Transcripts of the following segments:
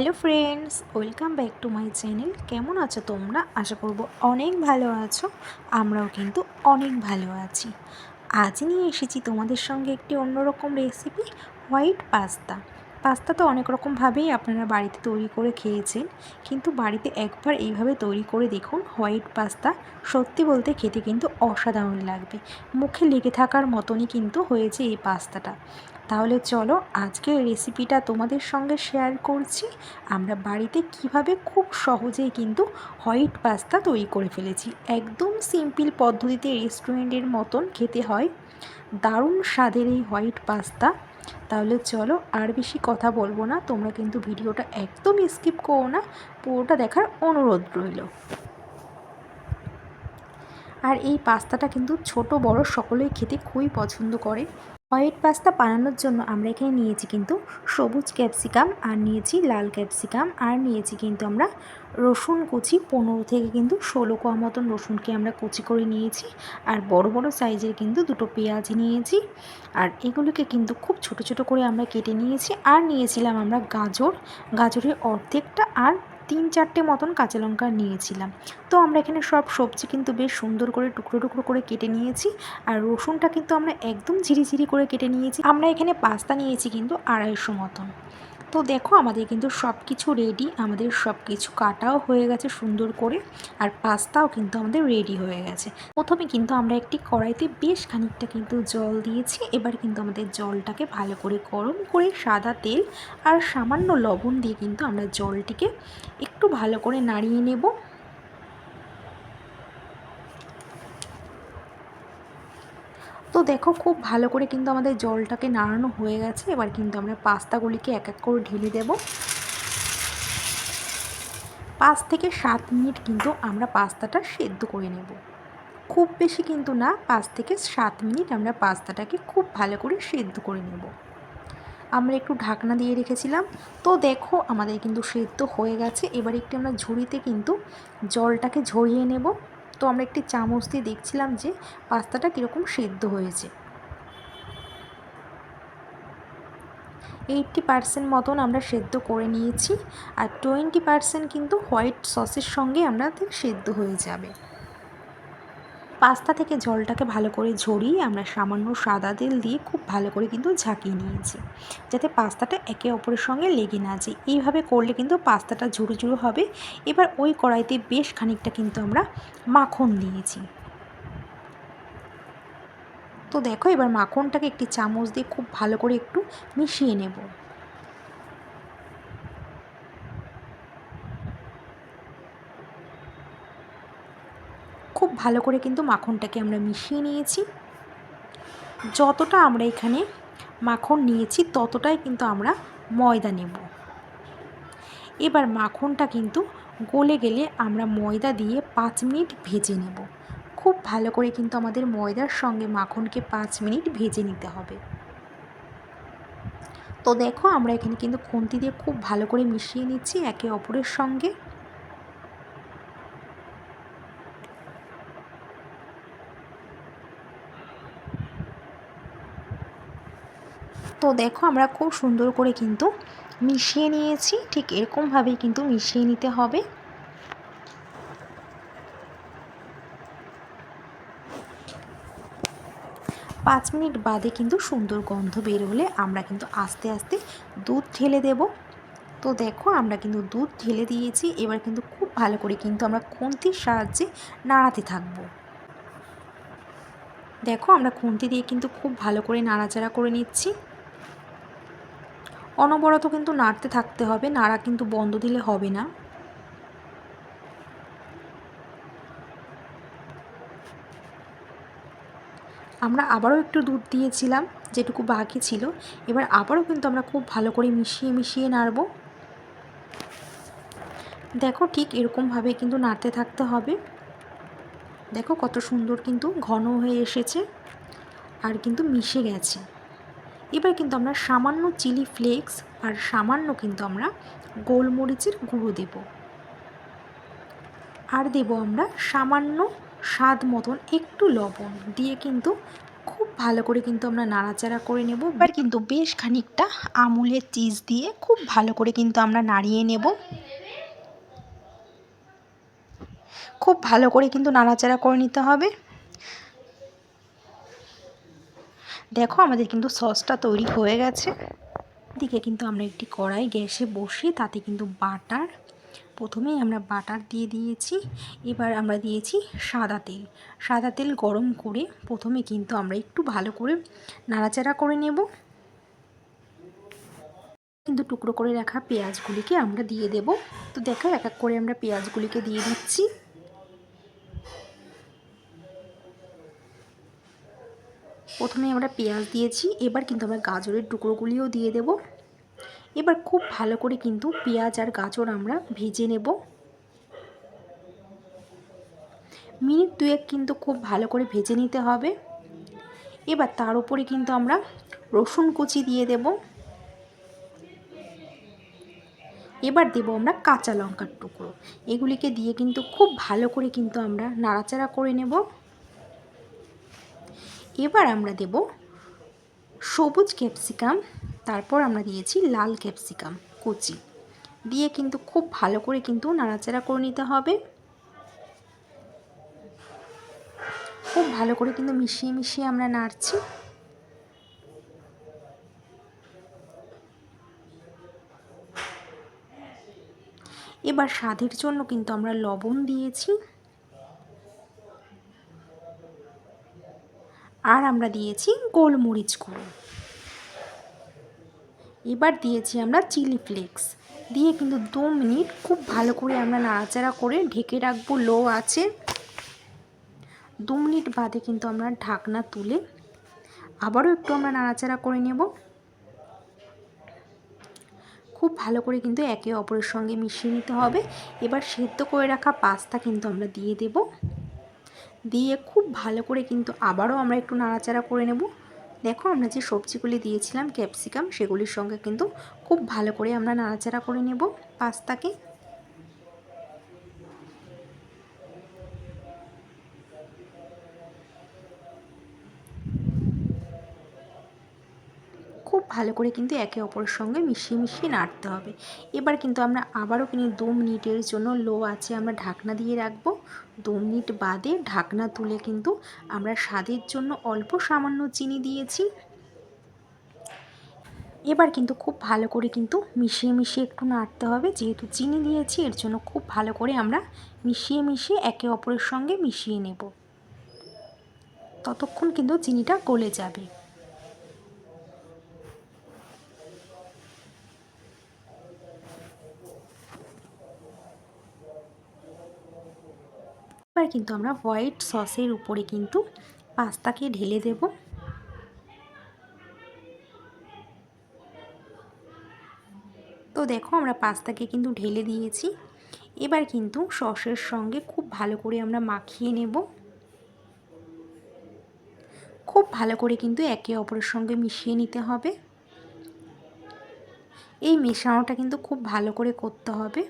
Hello friends, welcome back to my channel. কেমন আছো তোমরা? আশা করব অনেক ভালো আছো, আমরাও কিন্তু অনেক ভালো আছি। আজ নিয়ে এসেছি তোমাদের সঙ্গে একটি অন্যরকম রেসিপি হোয়াইট পাস্তা পাস্তা তো অনেক রকমভাবেই আপনারা বাড়িতে তৈরি করে খেয়েছেন। কিন্তু বাড়িতে একবার এইভাবে তৈরি করে দেখুন, হোয়াইট পাস্তা সত্যি বলতে খেতে কিন্তু অসাধারণ লাগবে। মুখে লেগে থাকার মতনই কিন্তু হয়েছে এই পাস্তাটা। তাহলে চলো আজকের রেসিপিটা তোমাদের সঙ্গে শেয়ার করছি। আমরা বাড়িতে কীভাবে খুব সহজেই কিন্তু হোয়াইট পাস্তা তৈরি করে ফেলেছি। একদম সিম্পল পদ্ধতিতে রেস্টুরেন্টের মতন খেতে হয়। দারুণ স্বাদের এই হোয়াইট পাস্তা। তাহলে চলো আর বেশি কথা বলব না। তোমরা কিন্তু ভিডিওটা একদম স্কিপ করো না। পুরোটা দেখার অনুরোধ রইল। আর এই পাস্তাটা কিন্তু ছোট বড় সকলেই খেতে খুবই পছন্দ করে। হোয়াইট পাস্তা বানানোর জন্য আমরা এখানে নিয়েছি কিন্তু সবুজ ক্যাপসিকাম, আর নিয়েছি লাল ক্যাপসিকাম, আর নিয়েছি কিন্তু আমরা রসুন কুচি। পনেরো থেকে কিন্তু ষোলো কোয়া মতন রসুনকে আমরা কুচি করে নিয়েছি, আর বড় বড় সাইজের কিন্তু দুটো পেঁয়াজ নিয়েছি। আর এগুলোকে কিন্তু খুব ছোট ছোট করে আমরা কেটে নিয়েছি, আর নিয়েছিলাম আমরা গাজর। গাজরের অর্ধেকটা আর তিন চারটে মতন কাঁচা লঙ্কা নিয়েছিলাম। তো আমরা এখানে সব সবজি কিন্তু বেশ সুন্দর করে টুকরো টুকরো করে কেটে নিয়েছি আর রসুনটা কিন্তু আমরা একদম ঝিরিঝিরি করে কেটে নিয়েছি। আমরা এখানে পাস্তা নিয়েছি কিন্তু আড়াইশো মতন। তো দেখো, আমাদের কিন্তু সব কিছু রেডি আমাদের সব কিছু কাটাও হয়ে গেছে সুন্দর করে, আর পাস্তাও কিন্তু আমাদের রেডি হয়ে গেছে। প্রথমে কিন্তু আমরা একটি কড়াইতে বেশ খানিকটা কিন্তু জল দিয়েছি, এবার কিন্তু আমাদের জলটাকে ভালো করে গরম করে সাদা তেল আর সামান্য লবণ দিয়ে কিন্তু আমরা জলটিকে একটু ভালো করে নাড়িয়ে নেব। তো দেখো খুব ভালো করে কিন্তু আমাদের জলটাকে নাড়ানো হয়ে গেছে। এবার কিন্তু আমরা পাস্তাগুলিকে এক এক করে ঢেলে দেব। পাঁচ থেকে সাত মিনিট কিন্তু আমরা পাস্তাটা সেদ্ধ করে নেব। খুব বেশি কিন্তু না, পাঁচ থেকে সাত মিনিট আমরা পাস্তাটাকে খুব ভালো করে সেদ্ধ করে নেব। আমরা একটু ঢাকনা দিয়ে রেখেছিলাম। তো দেখো আমাদের কিন্তু সেদ্ধ হয়ে গেছে। এবার একটু আমরা ঝুড়িতে কিন্তু জলটাকে ঝরিয়ে নেব। তো আমরা একটি চামচ দিয়ে দেখছিলাম যে পাস্তাটা কীরকম সিদ্ধ হয়েছে। এইটটি পার্সেন্ট মতন আমরা সেদ্ধ করে নিয়েছি আর টোয়েন্টি পার্সেন্ট কিন্তু হোয়াইট সসের সঙ্গে আমরা সেদ্ধ হয়ে যাবে। পাস্তা থেকে জলটাকে ভালো করে ঝরিয়ে আমরা সামান্য সাদা তেল দিয়ে খুব ভালো করে কিন্তু ঝাঁকিয়ে নিয়েছি। যাতে পাস্তাটা একে অপরের সঙ্গে লেগে না যায়। এইভাবে করলে কিন্তু পাস্তাটা ঝুরু ঝুরু হবে। এবার ওই কড়াইতে বেশ খানিকটা কিন্তু আমরা মাখন দিয়েছি। তো দেখো, এবার মাখনটাকে একটি চামচ দিয়ে খুব ভালো করে একটু মিশিয়ে নেব খুব ভালো করে কিন্তু মাখনটাকে আমরা মিশিয়ে নিয়েছি। যতটা আমরা এখানে মাখন নিয়েছি, ততটাই কিন্তু আমরা ময়দা নেব। এবার মাখনটা কিন্তু গলে গেলে আমরা ময়দা দিয়ে পাঁচ মিনিট ভেজে নেব। খুব ভালো করে কিন্তু আমাদের ময়দার সঙ্গে মাখনকে পাঁচ মিনিট ভেজে নিতে হবে। তো দেখো আমরা এখানে কিন্তু খুন্তি দিয়ে খুব ভালো করে মিশিয়ে নিচ্ছি একে অপরের সঙ্গে। তো দেখো আমরা খুব সুন্দর করে কিন্তু মিশিয়ে নিয়েছি, ঠিক এরকমভাবেই কিন্তু মিশিয়ে নিতে হবে। পাঁচ মিনিট বাদে কিন্তু সুন্দর গন্ধ বের হলে আমরা কিন্তু আস্তে আস্তে দুধ ঢেলে দেব। তো দেখো আমরা কিন্তু দুধ ঢেলে দিয়েছি, এবার কিন্তু খুব ভালো করে কিন্তু আমরা খুন্তির সাহায্যে নাড়াতে থাকব। দেখো আমরা খুন্তি দিয়ে কিন্তু খুব ভালো করে নাড়াচাড়া করে নিচ্ছি। অনবরত কিন্তু নাড়তে থাকতে হবে, নাড়া কিন্তু বন্ধ দিলে হবে না। আমরা আবারও একটু দুধ দিয়েছিলাম, যেটুকু বাকি ছিল। এবার আবারও কিন্তু আমরা খুব ভালো করে মিশিয়ে মিশিয়ে নাড়ব। দেখো ঠিক এরকমভাবে কিন্তু নাড়তে থাকতে হবে। দেখো কত সুন্দর কিন্তু ঘন হয়ে এসেছে, আর কিন্তু মিশে গেছে। এবার কিন্তু আমরা সামান্য চিলি ফ্লেক্স আর সামান্য কিন্তু আমরা গোলমরিচের গুঁড়ো দেব। আর দেব আমরা সামান্য স্বাদ মতন একটু লবণ দিয়ে কিন্তু খুব ভালো করে কিন্তু আমরা নাড়াচাড়া করে নেব। এবার কিন্তু বেশ খানিকটা আমুলের চিজ দিয়ে খুব ভালো করে কিন্তু আমরা নাড়িয়ে নেব। খুব ভালো করে কিন্তু নাড়াচাড়া করে নিতে হবে। দেখো আমাদের কিন্তু সসটা তৈরি হয়ে গেছে। দিকে কিন্তু আমরা একটি কড়াই গ্যাসে বসে, তাতে কিন্তু বাটার। প্রথমেই আমরা বাটার দিয়ে দিয়েছি, এবার আমরা দিয়েছি সাদা তেল। সাদা তেল গরম করে প্রথমে কিন্তু আমরা একটু ভালো করে নাড়াচাড়া করে নেব। কিন্তু টুকরো করে রাখা পেঁয়াজগুলিকে আমরা দিয়ে দেব। তো দেখো এক এক করে আমরা পেঁয়াজগুলিকে দিয়ে দিচ্ছি। প্রথমে আমরা পেঁয়াজ দিয়েছি, এবার কিন্তু আমরা গাজরের টুকরোগুলিও দিয়ে দেব। এবার খুব ভালো করে কিন্তু পেঁয়াজ আর গাজর আমরা ভেজে নেব। মিনিট দুয়েক কিন্তু খুব ভালো করে ভেজে নিতে হবে। এবার তার উপরে কিন্তু আমরা রসুন কুচি দিয়ে দেব। এবার দেব আমরা কাঁচা লঙ্কার টুকরো। এগুলিকে দিয়ে কিন্তু খুব ভালো করে কিন্তু আমরা নাড়াচাড়া করে নেব। এবার আমরা দেব সবুজ ক্যাপসিকাম, তারপর আমরা দিয়েছি লাল ক্যাপসিকাম, কুচি। দিয়ে কিন্তু খুব ভালো করে কিন্তু নাড়াচাড়া করে নিতে হবে। খুব ভালো করে কিন্তু মিশিয়ে মিশিয়ে আমরা নাড়ছি। এবার স্বাদের জন্য কিন্তু আমরা লবণ দিয়েছি। আর আমরা দিয়েছি গোলমরিচ গুঁড়ো। এবার দিয়েছি আমরা চিলি ফ্লেক্স। দিয়ে কিন্তু দু মিনিট খুব ভালো করে আমরা নাড়াচাড়া করে ঢেকে রাখব, লো আছে দু মিনিট বাদে কিন্তু আমরা ঢাকনা তুলে আবারও একটু আমরা নাড়াচাড়া করে নেব। খুব ভালো করে কিন্তু একে অপরের সঙ্গে মিশিয়ে নিতে হবে। এবার সেদ্ধ করে রাখা পাস্তা কিন্তু আমরা দিয়ে দেব। দিয়ে খুব ভালো করে কিন্তু আবারও আমরা একটু নাড়াচাড়া করে নেব। দেখো আমরা যে সবজিগুলি দিয়েছিলাম, ক্যাপসিকাম, সেগুলির সঙ্গে কিন্তু খুব ভালো করে আমরা নাড়াচাড়া করে নেব পাস্তাকে খুব ভালো করে কিন্তু একে অপরের সঙ্গে মিশিয়ে মিশিয়ে নাড়তে হবে। এবার কিন্তু আমরা আবারও কিন্তু দু মিনিটের জন্য লো আছে আমরা ঢাকনা দিয়ে রাখব। দু মিনিট বাদে ঢাকনা তুলে কিন্তু আমরা স্বাদের জন্য অল্প সামান্য চিনি দিয়েছি। এবার কিন্তু খুব ভালো করে কিন্তু মিশিয়ে মিশিয়ে একটু নাড়তে হবে। যেহেতু চিনি দিয়েছি, এর জন্য খুব ভালো করে আমরা মিশিয়ে মিশিয়ে একে অপরের সঙ্গে মিশিয়ে নেব। ততক্ষণ কিন্তু চিনিটা গলে যাবে। এবার কিন্তু আমরা হোয়াইট সসের উপরে কিন্তু পাস্তাকে ঢেলে দেব। তো দেখো আমরা পাস্তাকে কিন্তু ঢেলে দিয়েছি। এবার কিন্তু সসের সঙ্গে খুব ভালো করে আমরা মাখিয়ে নেব। খুব ভালো করে কিন্তু একে অপরের সঙ্গে মিশিয়ে নিতে হবে। এই মেশানোটা কিন্তু খুব ভালো করে করতে হবে।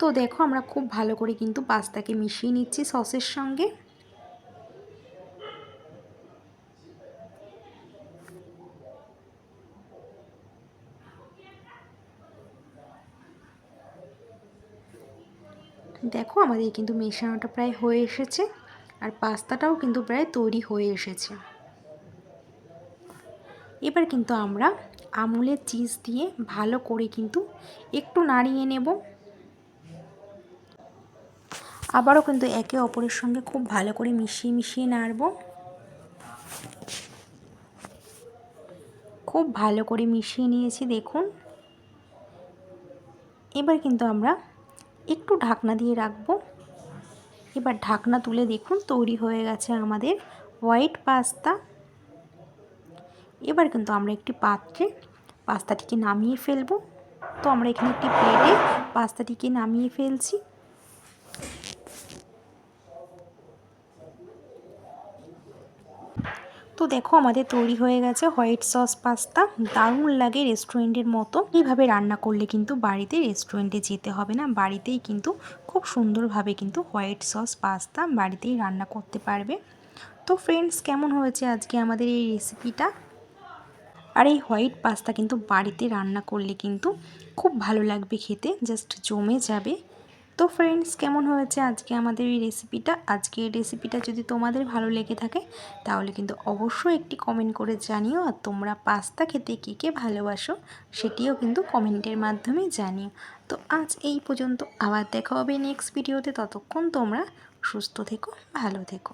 তো দেখো আমরা খুব ভালো করে কিন্তু পাস্তাকে মিশিয়ে নিচ্ছি সসের সঙ্গে। দেখো আমাদের কিন্তু মেশানোটা প্রায় হয়ে এসেছে আর পাস্তাটাও কিন্তু প্রায় তৈরি হয়ে এসেছে। এবার কিন্তু আমরা আমুলের চিজ দিয়ে ভালো করে কিন্তু একটু নাড়িয়ে নেব। আবারও কিন্তু একে অপরের সঙ্গে খুব ভালো করে মিশিয়ে মিশিয়ে নাড়ব। খুব ভালো করে মিশিয়ে নিয়েছি, দেখুন। এবার কিন্তু আমরা একটু ঢাকনা দিয়ে রাখব। এবার ঢাকনা তুলে দেখুন, তৈরি হয়ে গেছে আমাদের হোয়াইট পাস্তা। এবার কিন্তু আমরা একটি পাত্রে পাস্তাটিকে নামিয়ে ফেলব। তো আমরা এখানে একটি প্লেটে পাস্তাটিকে নামিয়ে ফেলছি। তো দেখো আমাদের তৈরি হয়ে গেছে হোয়াইট সস পাস্তা। দারুণ লাগে রেস্টুরেন্টের মতো। এইভাবে রান্না করলে কিন্তু বাড়িতে রেস্টুরেন্টে যেতে হবে না। বাড়িতেই কিন্তু খুব সুন্দরভাবে কিন্তু হোয়াইট সস পাস্তা বাড়িতেই রান্না করতে পারবে। তো ফ্রেন্ডস কেমন হয়েছে আজকে আমাদের এই রেসিপিটা আর এই হোয়াইট পাস্তা কিন্তু বাড়িতে রান্না করলে কিন্তু খুব ভালো লাগবে খেতে। জাস্ট জমে যাবে। তো ফ্রেন্ডস কেমন হয়েছে আজকে আমাদের এই রেসিপিটা আজকে এই রেসিপিটা যদি তোমাদের ভালো লেগে থাকে, তাহলে কিন্তু অবশ্যই একটি কমেন্ট করে জানিও। আর তোমরা পাস্তা খেতে কে কে ভালোবাসো, সেটিও কিন্তু কমেন্টের মাধ্যমে জানিও। তো আজ এই পর্যন্ত, আবার দেখা হবে নেক্সট ভিডিওতে ততক্ষণ তোমরা সুস্থ থেকো, ভালো থেকো।